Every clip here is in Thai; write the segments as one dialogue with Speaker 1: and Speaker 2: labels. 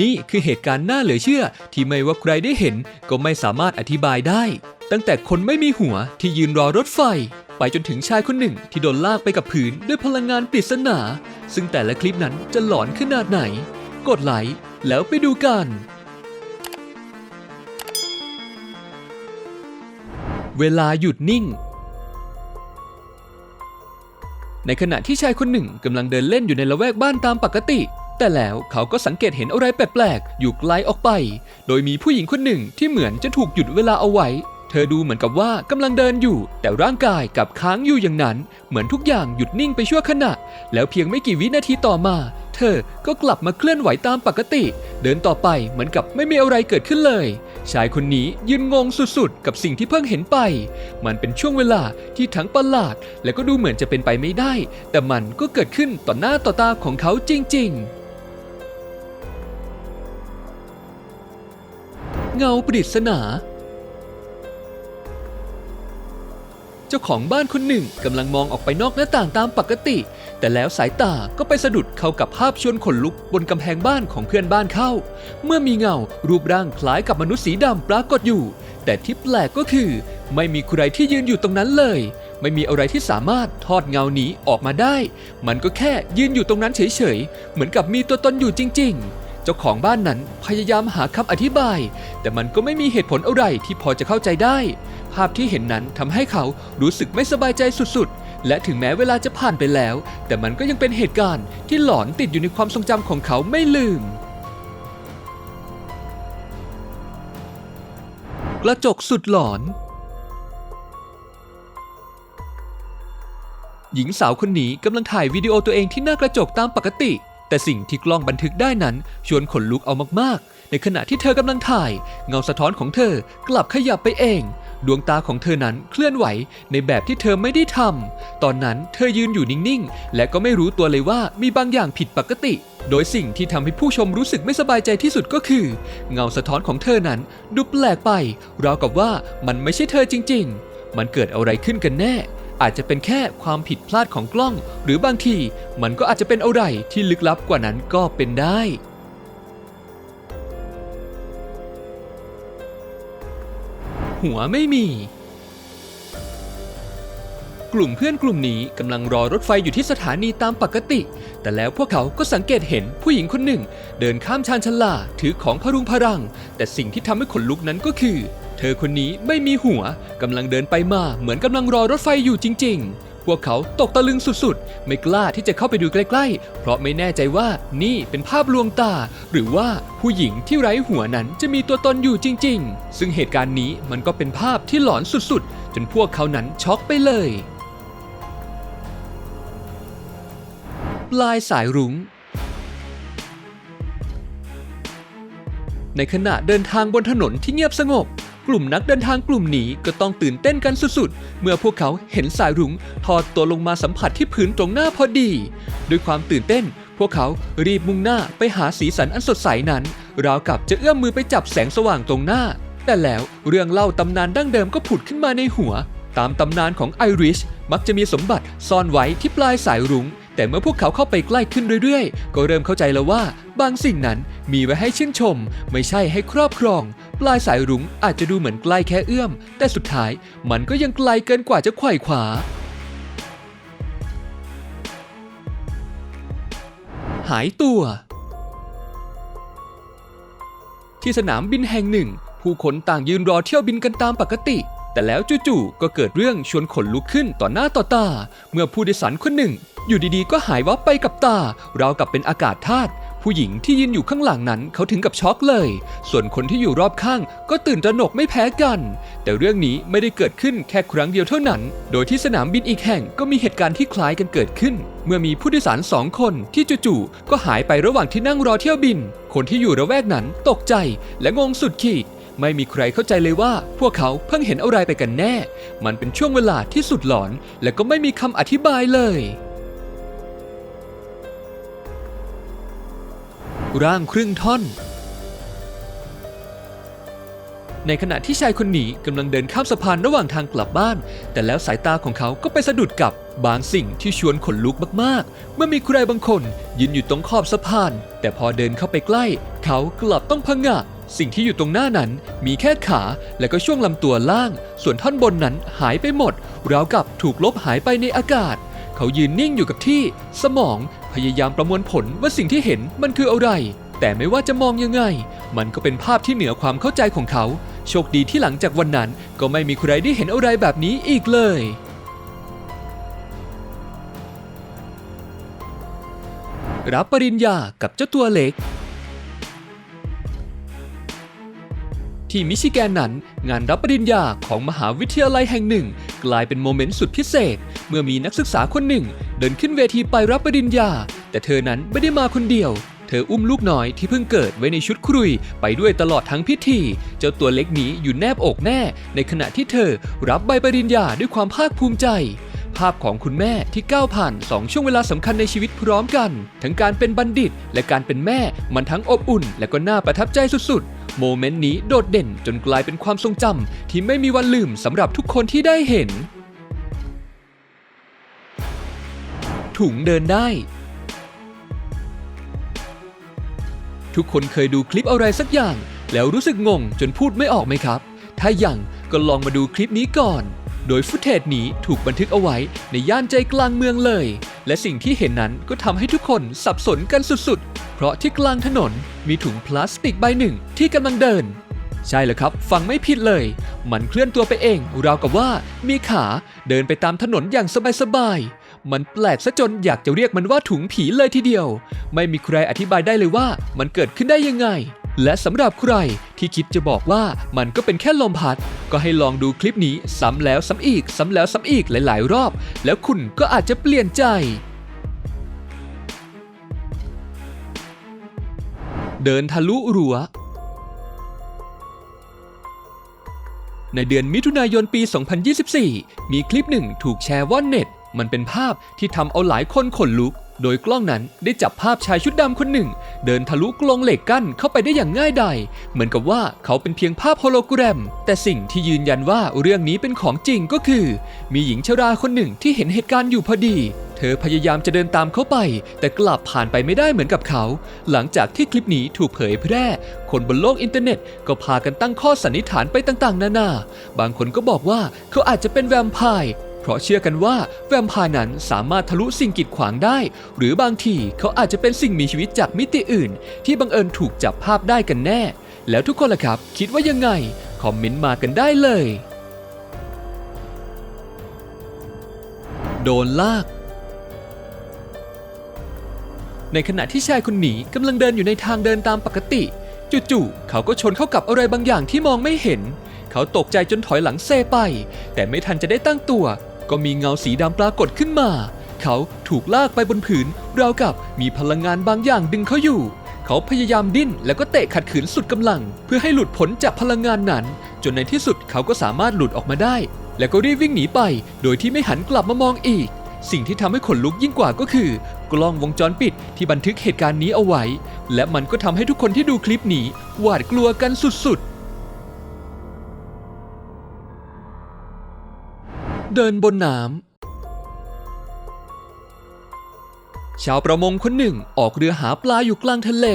Speaker 1: นี่คือเหตุการณ์น่าเหลือเชื่อ ที่ไม่ว่าใครได้เห็นก็ไม่สามารถอธิบายได้ ตั้งแต่คนไม่มีหัวที่ยืนรอรถไฟ ไปจนถึงชายคนหนึ่งที่โดนลากไปกับผืนด้วยพลังงานปริศนา ซึ่งแต่ละคลิปนั้นจะหลอนขนาดไหน กดไลค์แล้วไปดูกัน เวลาหยุดนิ่ง ในขณะที่ชายคนหนึ่งกำลังเดินเล่นอยู่ในละแวกบ้านตามปกติ แต่แล้วเขาก็สังเกตเห็นอะไรแปลกๆ อยู่ไกลออกไป โดยมีผู้หญิงคนหนึ่งที่เหมือนจะถูกหยุดเวลาเอาไว้ เธอดูเหมือนกับว่ากำลังเดินอยู่ แต่ร่างกายกับค้างอยู่อย่างนั้น เหมือนทุกอย่างหยุดนิ่งไปชั่วขณะ แล้วเพียงไม่กี่วินาทีต่อมา เธอก็กลับมาเคลื่อนไหวตามปกติ เดินต่อไปเหมือนกับไม่มีอะไรเกิดขึ้นเลย ชายคนนี้ยืนงงสุดๆ กับสิ่งที่เพิ่งเห็นไป มันเป็นช่วงเวลาที่ทั้งประหลาด และก็ดูเหมือนจะเป็นไปไม่ได้ แต่มันก็เกิดขึ้นต่อหน้าต่อตาของเขาจริง ๆ เงาปริศนา เจ้าของบ้านคนหนึ่งกำลังมองออกไปนอกหน้าต่างตามปกติ แต่แล้วสายตาก็ไปสะดุดเข้ากับภาพชวนขนลุกบนกำแพงบ้านของเพื่อนบ้านเข้า เมื่อมีเงารูปร่างคล้ายกับมนุษย์สีดำปรากฏอยู่ แต่ที่แปลกก็คือ ไม่มีใครที่ยืนอยู่ตรงนั้นเลย ไม่มีอะไรที่สามารถทอดเงานี้ออกมาได้ มันก็แค่ยืนอยู่ตรงนั้นเฉยๆ เหมือนกับมีตัวตนอยู่จริง ๆ เจ้าของบ้านนั้นพยายามหาคำอธิบาย แต่มันก็ไม่มีเหตุผลอะไรที่พอจะเข้าใจได้ ภาพที่เห็นนั้นทำให้เขารู้สึกไม่สบายใจสุดๆ และถึงแม้เวลาจะผ่านไปแล้ว แต่มันก็ยังเป็นเหตุการณ์ที่หลอนติดอยู่ในความทรงจำของเขาไม่ลืม กระจกสุดหลอนหญิงสาวคนนี้กำลังถ่ายวิดีโอตัวเองที่หน้ากระจกตามปกติ แต่สิ่งที่กล้องบันทึกได้นั้นชวนขนลุกเอามากๆ ในขณะที่เธอกำลังถ่าย เงาสะท้อนของเธอกลับขยับไปเอง ดวงตาของเธอนั้นเคลื่อนไหวในแบบที่เธอไม่ได้ทำตอนนั้นเธอยืนอยู่นิ่งๆ และก็ไม่รู้ตัวเลยว่ามีบางอย่างผิดปกติ โดยสิ่งที่ทำให้ผู้ชมรู้สึกไม่สบายใจที่สุดก็คือ เงาสะท้อนของเธอนั้นดูแปลกไป ราวกับว่ามันไม่ใช่เธอจริง ๆ มันเกิดอะไรขึ้นกันแน่ อาจจะเป็นแค่ความผิดพลาดของกล้อง หรือบางทีมันก็อาจจะเป็นอะไรที่ลึกลับกว่านั้นก็เป็นได้ หัวไม่มี กลุ่มเพื่อนกลุ่มนี้กำลังรอรถไฟอยู่ที่สถานีตามปกติ แต่แล้วพวกเขาก็สังเกตเห็นผู้หญิงคนหนึ่ง เดินข้ามชานชาลาถือของพรุงพรัง แต่สิ่งที่ทำให้ขนลุกนั้นก็คือ เธอคนนี้ไม่มีหัวกำลังเดินไปมาเหมือนกำลังรอรถไฟอยู่จริง ๆ พวกเขาตกตะลึงสุดๆ ไม่กล้าที่จะเข้าไปดูใกล้ ๆ เพราะไม่แน่ใจว่านี่เป็นภาพลวงตา หรือว่าผู้หญิงที่ไร้หัวนั้นจะมีตัวตนอยู่จริง ๆ ซึ่งเหตุการณ์นี้มันก็เป็นภาพที่หลอนสุดๆ จนพวกเขานั้นช็อกไปเลย ปลายสายรุง้งในขณะเดินทางบนถนนที่เงียบสงบ กลุ่มนักเดินทางกลุ่มนี้ก็ต้องตื่นเต้นกันสุดๆ เมื่อพวกเขาเห็นสายรุ้งทอดตัวลงมาสัมผัสที่พื้นตรงหน้าพอดี ด้วยความตื่นเต้น พวกเขารีบมุ่งหน้าไปหาสีสันอันสดใสนั้น ราวกับจะเอื้อมมือไปจับแสงสว่างตรงหน้า แต่แล้วเรื่องเล่าตำนานดั้งเดิมก็ผุดขึ้นมาในหัว ตามตำนานของไอริชมักจะมีสมบัติซ่อนไว้ที่ปลายสายรุง้งแต่เมื่อพวกเขาเข้าไปใกล้ขึ้นเรื่อยๆ ก็เริ่มเข้าใจแล้วว่า บางสิ่งนั้นมีไว้ให้ชื่นชม ไม่ใช่ให้ครอบครอง ปลายสายรุ้งอาจจะดูเหมือนใกล้แค่เอื้อม แต่สุดท้ายมันก็ยังไกลเกินกว่าจะไขว่ขวา หายตัว ที่สนามบินแห่งหนึ่ง ผู้คนต่างยืนรอเที่ยวบินกันตามปกติ แต่แล้วจู่ๆก็เกิดเรื่องชวนขนลุกขึ้นต่อหน้าต่อตา เมื่อผู้โดยสารคนหนึ่ง อยู่ดีๆ ก็หายวับไปกับตา ราวกับเป็นอากาศธาตุ ผู้หญิงที่ยืนอยู่ข้างหลังนั้นเขาถึงกับช็อกเลย ส่วนคนที่อยู่รอบข้างก็ตื่นตระหนกไม่แพ้กัน แต่เรื่องนี้ไม่ได้เกิดขึ้นแค่ครั้งเดียวเท่านั้น โดยที่สนามบินอีกแห่งก็มีเหตุการณ์ที่คล้ายกันเกิดขึ้น เมื่อมีผู้โดยสารสองคนที่จู่ๆก็หายไประหว่างที่นั่งรอเที่ยวบิน คนที่อยู่ระแวกนั้นตกใจและงงสุดขีดไม่มีใครเข้าใจเลยว่าพวกเขาเพิ่งเห็นอะไรไปกันแน่ มันเป็นช่วงเวลาที่สุดหลอน และก็ไม่มีคำอธิบายเลย ร่างครึ่งท่อน ในขณะที่ชายคนนี้กำลังเดินข้ามสะพานระหว่างทางกลับบ้าน แต่แล้วสายตาของเขาก็ไปสะดุดกับบางสิ่งที่ชวนขนลุกมากๆ เมื่อมีใครบางคนยืนอยู่ตรงขอบสะพาน แต่พอเดินเข้าไปใกล้ เขากลับต้องพะงะสิ่งที่อยู่ตรงหน้านั้นมีแค่ขาและก็ช่วงลำตัวล่าง ส่วนท่อนบนนั้นหายไปหมด ราวกับถูกลบหายไปในอากาศ เขายืนนิ่งอยู่กับที่ สมองพยายามประมวลผลว่าสิ่งที่เห็นมันคืออะไร แต่ไม่ว่าจะมองยังไง มันก็เป็นภาพที่เหนือความเข้าใจของเขา โชคดีที่หลังจากวันนั้น ก็ไม่มีใครได้เห็นอะไรแบบนี้อีกเลยรับปริญญากับเจ้าตัวเล็ก ที่มิชิแกนนั้นงานรับปริญญาของมหาวิทยาลัยแห่งหนึ่ง กลายเป็นโมเมนต์สุดพิเศษ เมื่อมีนักศึกษาคนหนึ่ง เดินขึ้นเวทีไปรับปริญญา แต่เธอนั้นไม่ได้มาคนเดียว เธออุ้มลูกน้อยที่เพิ่งเกิดไว้ในชุดครุย ไปด้วยตลอดทั้งพิธี เจ้าตัวเล็กนี้อยู่แนบอกแม่ ในขณะที่เธอรับใบปริญญาด้วยความภาคภูมิใจภาพของคุณแม่ที่ก้าวผ่าน2ช่วงเวลาสำคัญในชีวิตพร้อมกัน ทั้งการเป็นบัณฑิต และการเป็นแม่มันทั้งอบอุ่น และก็น่าประทับใจสุดๆ โมเมนต์นี้โดดเด่นจนกลายเป็นความทรงจำที่ไม่มีวันลืมสำหรับทุกคนที่ได้เห็น ถุงเดินได้ ทุกคนเคยดูคลิปอะไรสักอย่าง แล้วรู้สึกงงจนพูดไม่ออกไหมครับ ถ้ายังก็ลองมาดูคลิปนี้ก่อน โดยฟุตเทจนี้ถูกบันทึกเอาไว้ในย่านใจกลางเมืองเลย และสิ่งที่เห็นนั้นก็ทำให้ทุกคนสับสนกันสุดๆ เพราะที่กลางถนนมีถุงพลาสติกใบหนึ่งที่กำลังเดิน ใช่แล้วครับ ฟังไม่ผิดเลย มันเคลื่อนตัวไปเอง ราวกับว่ามีขาเดินไปตามถนนอย่างสบายๆ มันแปลกซะจนอยากจะเรียกมันว่าถุงผีเลยทีเดียว ไม่มีใครอธิบายได้เลยว่ามันเกิดขึ้นได้ยังไง และสำหรับใครที่คิดจะบอกว่ามันก็เป็นแค่ลมพัด ก็ให้ลองดูคลิปนี้ซ้ำแล้วซ้ำอีก ซ้ำแล้วซ้ำอีกหลาย ๆ รอบ แล้วคุณก็อาจจะเปลี่ยนใจ เดินทะลุรั้วในเดือนมิถุนายนปี 2024 มีคลิปหนึ่งถูกแชร์ว่อนเน็ต มันเป็นภาพที่ทำเอาหลายคนขนลุก โดยกล้องนั้นได้จับภาพชายชุดดำคนหนึ่ง เดินทะลุกรงเหล็กกั้นเข้าไปได้อย่างง่ายดายเหมือนกับว่าเขาเป็นเพียงภาพโฮโลแกรม แต่สิ่งที่ยืนยันว่าเรื่องนี้เป็นของจริงก็คือ มีหญิงชราคนหนึ่งที่เห็นเหตุการณ์อยู่พอดี เธอพยายามจะเดินตามเขาไป แต่กลับผ่านไปไม่ได้เหมือนกับเขา หลังจากที่คลิปนี้ถูกเผยแพร่ คนบนโลกอินเทอร์เน็ต ก็พากันตั้งข้อสันนิษฐานไปต่างๆ นานา บางคนก็บอกว่าเขาอาจจะเป็นแวมไพร์ เพราะเชื่อกันว่าแวมไพร์นั้นสามารถทะลุสิ่งกีดขวางได้ หรือบางทีเขาอาจจะเป็นสิ่งมีชีวิตจากมิติอื่น ที่บังเอิญถูกจับภาพได้กันแน่ แล้วทุกคนล่ะครับ คิดว่ายังไง คอมเมนต์มากันได้เลย โดนลากในขณะที่ชายคนนี้กำลังเดินอยู่ในทางเดินตามปกติ จู่ๆ เขาก็ชนเข้ากับอะไรบางอย่างที่มองไม่เห็น เขาตกใจจนถอยหลังเซไป แต่ไม่ทันจะได้ตั้งตัว ก็มีเงาสีดำปรากฏขึ้นมา เขาถูกลากไปบนผืน ราวกับมีพลังงานบางอย่างดึงเขาอยู่ เขาพยายามดิ้นแล้วก็เตะขัดขืนสุดกำลัง เพื่อให้หลุดพ้นจากพลังงานนั้น จนในที่สุดเขาก็สามารถหลุดออกมาได้ แล้วก็รีบวิ่งหนีไป โดยที่ไม่หันกลับมามองอีกสิ่งที่ทำให้ขนลุกยิ่งกว่าก็คือ กล้องวงจรปิดที่บันทึกเหตุการณ์นี้เอาไว้ และมันก็ทำให้ทุกคนที่ดูคลิปนี้ หวาดกลัวกันสุดๆ เดินบนน้ำชาวประมงคนหนึ่งออกเรือหาปลาอยู่กลางทะเล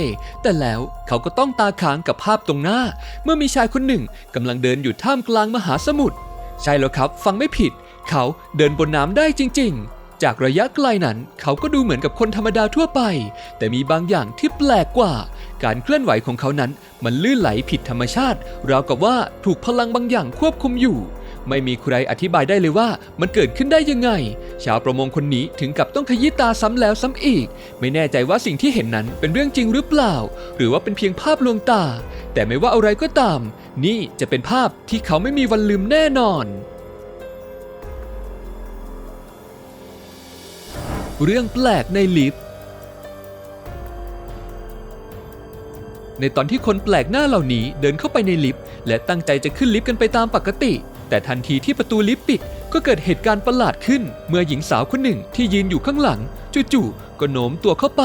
Speaker 1: แต่แล้วเขาก็ต้องตาค้างกับภาพตรงหน้า เมื่อมีชายคนหนึ่งกำลังเดินอยู่ท่ามกลางมหาสมุทรใช่แล้วครับ ฟังไม่ผิด เขาเดินบนน้ำได้จริง ๆ จากระยะไกลนั้นเขาก็ดูเหมือนกับคนธรรมดาทั่วไป แต่มีบางอย่างที่แปลกกว่า การเคลื่อนไหวของเขานั้นมันลื่นไหลผิดธรรมชาติ ราวกับว่าถูกพลังบางอย่างควบคุมอยู่ ไม่มีใครอธิบายได้เลยว่ามันเกิดขึ้นได้ยังไง ชาวประมงคนนี้ถึงกับต้องขยี้ตาซ้ำแล้วซ้ำอีก ไม่แน่ใจว่าสิ่งที่เห็นนั้นเป็นเรื่องจริงหรือเปล่า หรือว่าเป็นเพียงภาพลวงตา แต่ไม่ว่าอะไรก็ตาม นี่จะเป็นภาพที่เขาไม่มีวันลืมแน่นอนเรื่องแปลกในลิฟต์ ในตอนที่คนแปลกหน้าเหล่านี้เดินเข้าไปในลิฟต์ และตั้งใจจะขึ้นลิฟต์กันไปตามปกติ แต่ทันทีที่ประตูลิฟต์ปิด ก็เกิดเหตุการณ์ประหลาดขึ้น เมื่อหญิงสาวคนหนึ่งที่ยืนอยู่ข้างหลัง จู่ๆก็โน้มตัวเข้าไป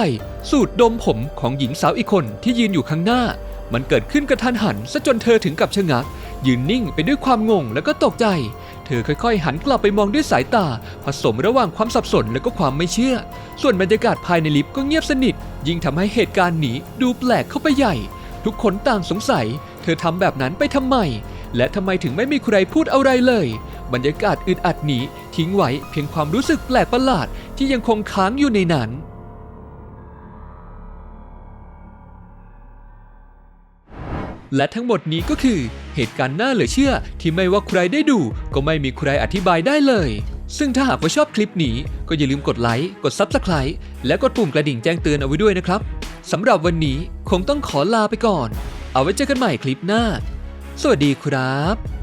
Speaker 1: สูดดมผมของหญิงสาวอีกคนที่ยืนอยู่ข้างหน้า มันเกิดขึ้นกระทันหันซะจนเธอถึงกับชะงัก ยืนนิ่งไปด้วยความงงแล้วก็ตกใจ เธอค่อยๆ หันกลับไปมองด้วยสายตา ผสมระหว่างความสับสนและก็ความไม่เชื่อ ส่วนบรรยากาศภายในลิฟต์ก็เงียบสนิท ยิ่งทำให้เหตุการณ์นี้ดูแปลกเข้าไปใหญ่ ทุกคนต่างสงสัย เธอทำแบบนั้นไปทำไม และทำไมถึงไม่มีใครพูดอะไรเลย บรรยากาศอึดอัดนี้ทิ้งไว้เพียงความรู้สึกแปลกประหลาดที่ยังคงค้างอยู่ในนั้นและทั้งหมดนี้ก็คือเหตุการณ์น่าเหลือเชื่อที่ไม่ว่าใครได้ดู ก็ไม่มีใครอธิบายได้เลย ซึ่งถ้าหากว่าชอบคลิปนี้ ก็อย่าลืมกดไลค์ กด Subscribe และกดปุ่มกระดิ่งแจ้งเตือนเอาไว้ด้วยนะครับ สำหรับวันนี้คงต้องขอลาไปก่อน เอาไว้เจอกันใหม่คลิปหน้า สวัสดีครับ